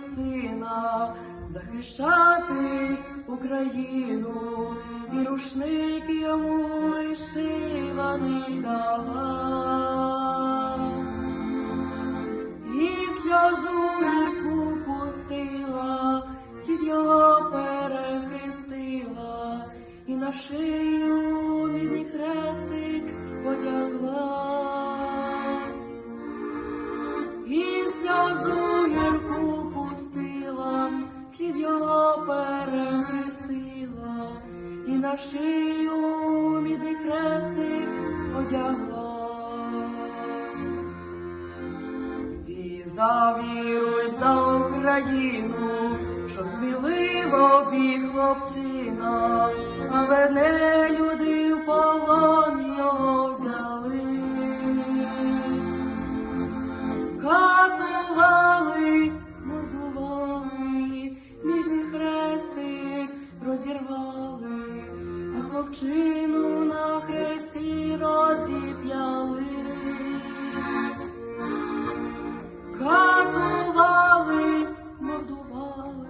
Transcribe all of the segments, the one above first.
сина захищати Україну, і рушник йому вишиваний дала. І сльозу гірку пустила, сід його перехрестила, і на шию на шию мідний хрестик одягла. І за віру, і за Україну, що сміливо біг хлопчина, але не люди в полон хлопчину на хресті розіп'яли. Катували, мордували,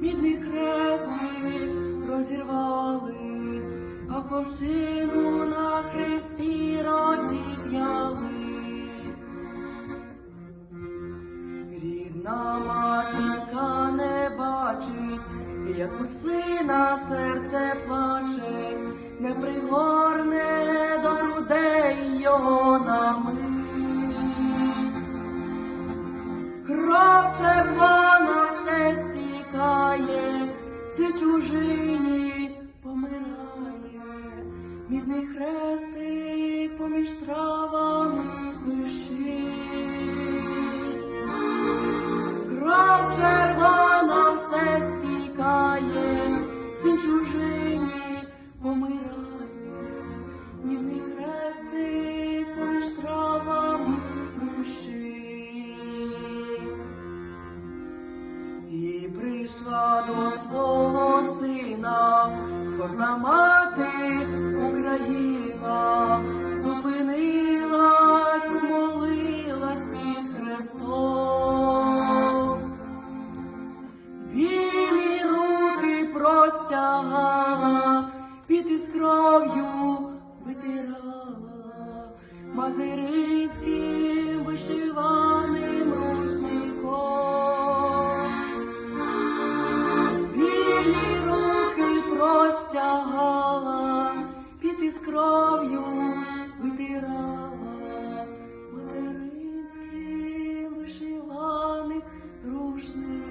мідний хрестик розірвали, а хлопчину на хресті розіп'яли. Рідна матінка не бачить, як у сина серце плаче, не пригорне до людей його нами. Кров червона все стікає, всі чужині помирає, мідний хрестик поміж травами хрестик поміж травами вишить. І прийшла до свого сина, скорна мати Україна, зупинилась, помолилась під Христом. Білі руки простягала, під із кров'ю витирала материнським вишиваним рушником. Білі руки простягала, під із кров'ю витирала материнським вишиваним рушником.